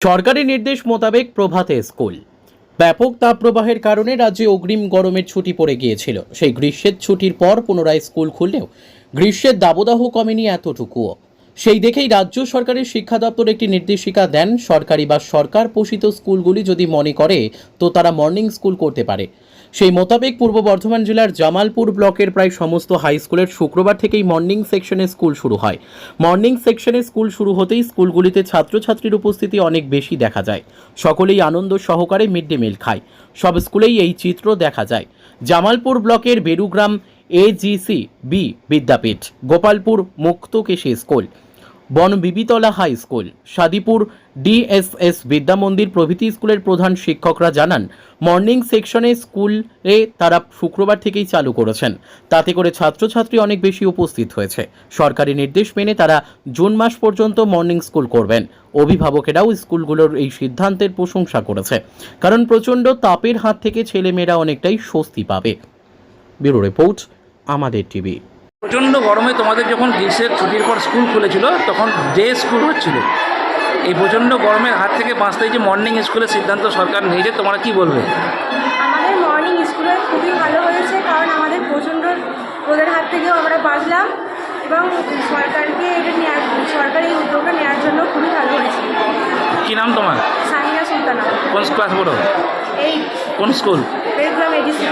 সরকারি নির্দেশ মোতাবেক প্রভাতে স্কুল। ব্যাপক তাপপ্রবাহের কারণে রাজ্যে অগ্রিম গরমের ছুটি পড়ে গিয়েছিল। সেই গ্রীষ্মের ছুটির পর পুনরায় স্কুল খুললেও গ্রীষ্মের দাবদাহ কমেনি এতটুকুও। সেই দেখেই রাজ্য সরকারের শিক্ষা দপ্তর একটি নির্দেশিকা দেন, সরকারি বা সরকার পোষিত স্কুলগুলি যদি মনে করে, তো তারা মর্নিং স্কুল করতে পারে। সেই মোতাবেক পূর্ব বর্ধমান জেলার জামালপুর ব্লকের প্রায় সমস্ত হাই স্কুলের শুক্রবার থেকেই মর্নিং সেকশনে স্কুল শুরু হয়। মর্নিং সেকশনে স্কুল শুরু হতেই স্কুলগুলিতে ছাত্রছাত্রীর উপস্থিতি অনেক বেশি দেখা যায়। সকলেই আনন্দ সহকারে মিড ডে মিল খায়। সব স্কুলেই এই চিত্র দেখা যায়। জামালপুর ব্লকের Berugram AGC B Vidyapith, Gopalpur Muktakeshi school. Banabibitala high school, Sadipur DSS Vidyamandir প্রভৃতি স্কুলের প্রধান শিক্ষকরা জানান, মর্নিং সেকশনে স্কুলে তারা শুক্রবার থেকেই চালু করেছেন। তাতে করে ছাত্রছাত্রী অনেক বেশি উপস্থিত হয়েছে। সরকারি নির্দেশ মেনে তারা জুন মাস পর্যন্ত মর্নিং স্কুল করবেন। অভিভাবকেরাও স্কুলগুলোর এই সিদ্ধান্তের প্রশংসা করেছে। কারণ প্রচণ্ড তাপের হাত থেকে ছেলেমেয়েরা অনেকটাই স্বস্তি পাবে। ব্যুরো রিপোর্ট, আমাদের টিভি। প্রচণ্ড গরমে তোমাদের যখন গ্রীষ্মের ছুটির পর স্কুল খুলেছিল তখন ডে স্কুল হচ্ছিল এই প্রচণ্ড গরমের হাত থেকে বাঁচতে যে মর্নিং স্কুলের সিদ্ধান্ত সরকার নিয়েছে তোমরা কি বলবে? আমাদের মর্নিং স্কুলে খুবই ভালো হয়েছে কারণ আমাদের প্রচণ্ড রোদের হাত থেকেও আমরা বাঁচলাম এবং সরকারকে এটা নেওয়ার সরকার এই উদ্যোগটা নেওয়ার জন্য খুবই ভালো হয়েছে। কি নাম তোমার? সামিনা সুলতানা। কোন ক্লাস পড়ো? এই কোন স্কুল বেরগ্রাম এডিসি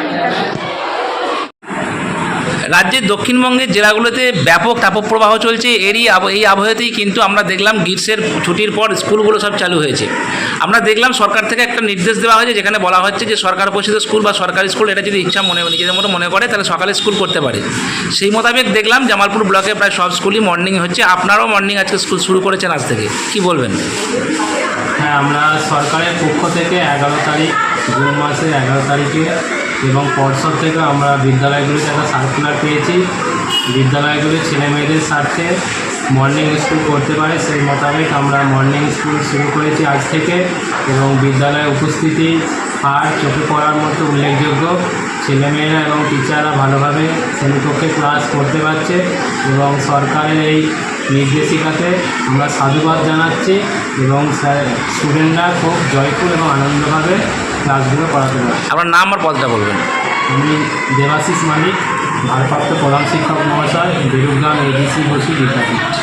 রাজ্যের দক্ষিণবঙ্গের জেলাগুলোতে ব্যাপক তাপপ্রবাহ চলছে। এরই এই আবহাওয়াতেই কিন্তু আমরা দেখলাম গ্রীষ্মের ছুটির পর স্কুলগুলো সব চালু হয়েছে। আমরা দেখলাম সরকার থেকে একটা নির্দেশ দেওয়া হয়েছে, যেখানে বলা হচ্ছে যে সরকার পোষিত স্কুল বা সরকারি স্কুল, এটা যদি ইচ্ছা মনে, নিজেদের মতো মনে করে, তাহলে সকালে স্কুল করতে পারে। সেই মোতাবেক দেখলাম জামালপুর ব্লকে প্রায় সব স্কুলই মর্নিং হচ্ছে। আপনারাও মর্নিং আজকে স্কুল শুরু করেছেন আজ থেকে। কি বলবেন? হ্যাঁ আমরা সরকারের পক্ষ থেকে এগারো তারিখ, জুন মাসের এগারো তারিখে এবং পর্ষদ থেকে আমরা বিদ্যালয়গুলিতে একটা সার্কুলার পেয়েছি। বিদ্যালয়গুলির ছেলে মেয়েদের স্বার্থে মর্নিং স্কুল করতে পারে, সেই মোতাবেক আমরা মর্নিং স্কুল শুরু করেছি আজ থেকে এবং বিদ্যালয়ে উপস্থিতি আর চোখে পড়ার মতো উল্লেখযোগ্য। ছেলেমেয়েরা এবং টিচাররা ভালোভাবে শ্রেণীকক্ষে ক্লাস করতে পারছে এবং সরকারের এই নির্দেশিকাতে আমরা সাধুবাদ জানাচ্ছি এবং স্টুডেন্টরা খুব জয়ফুল এবং আনন্দভাবে ক্লাসগুলো করাতে পারি। আপনার নাম আর পদটা বলবেন। আমি দেবাশিস মালিক ভারপ্রাপ্ত প্রধান শিক্ষক মহাশয় বেরুগ্রাম এডিসি বসি বিদ্যাপীঠ।